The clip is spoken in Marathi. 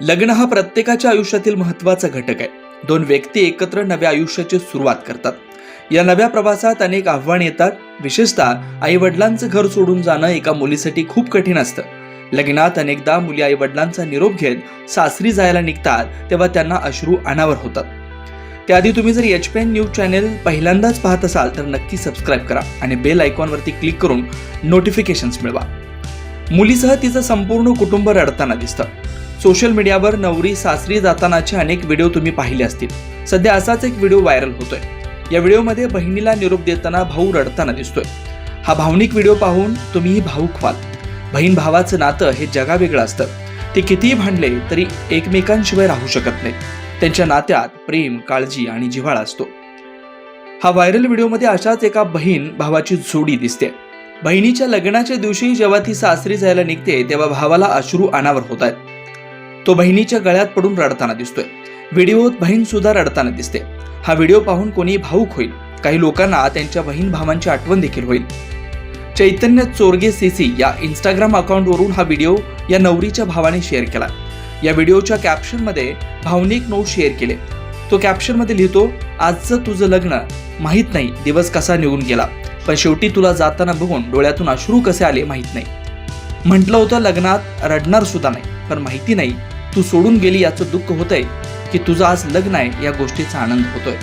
लग्न हा प्रत्येकाच्या आयुष्यातील महत्त्वाचा घटक आहे. दोन व्यक्ती एकत्र नव्या आयुष्याची सुरुवात करतात. या नव्या प्रवासात अनेक आव्हान येतात. विशेषतः आई वडिलांचं घर सोडून जाणं एका मुलीसाठी खूप कठीण असतं. लग्नात अनेकदा मुली आई वडिलांचा निरोप घेत सासरी जायला निघतात तेव्हा त्यांना अश्रू अनावर होतात. त्याआधी तुम्ही जर H P N news channel पहिल्यांदाच पाहत असाल तर नक्की सबस्क्राईब करा आणि बेल आयकॉनवरती क्लिक करून नोटिफिकेशन्स मिळवा. मुलीसह तिचं संपूर्ण कुटुंब रडताना दिसतं. सोशल मीडियावर नवरी सासरी जातानाचे अनेक व्हिडिओ तुम्ही पाहिले असतील. सध्या असाच एक व्हिडिओ व्हायरल होतोय. या व्हिडिओमध्ये बहिणीला निरोप देताना भाऊ रडताना दिसतोय. हा भावनिक व्हिडिओ पाहून तुम्हीही भाऊक व्हाल. बहीण भावाचं नातं हे जगावेगळं असतं. ते कितीही भांडले तरी एकमेकांशिवाय राहू शकत नाही. त्यांच्या नात्यात प्रेम काळजी आणि जिव्हाळा असतो. हा व्हायरल व्हिडिओमध्ये अशाच एका बहीण भावाची जोडी दिसते. बहिणीच्या लग्नाच्या दिवशी जेव्हा ती सासरी जायला निघते तेव्हा भावाला अश्रू अनावर होत आहेत तो बहिणीच्या गळ्यात पडून रडताना दिसतोय. व्हिडिओत बहीण सुद्धा रडताना दिसते. हा व्हिडिओ पाहून कोणी भाऊक होईल. काही लोकांना त्यांच्या बहीण भावांची आठवण देखील होईल. चैतन्य चोरगे सीसी या इंस्टाग्राम अकाउंटवरून हा व्हिडिओ या नवरीच्या भावाने शेअर केला. या व्हिडिओच्या कॅप्शनमध्ये भावनिक नोट शेअर केले. तो कॅप्शनमध्ये लिहितो आजचं तुझं लग्न माहीत नाही दिवस कसा निघून गेला. पण शेवटी तुला जाताना बघून डोळ्यातून अश्रू कसे आले माहीत नाही. म्हटलं होतं लग्नात रडणार सुद्धा नाही पण माहिती नाही तू सोडून गेली याचं दुःख होतंय की तुझं आज लग्न आहे या गोष्टीचा आनंद होतोय.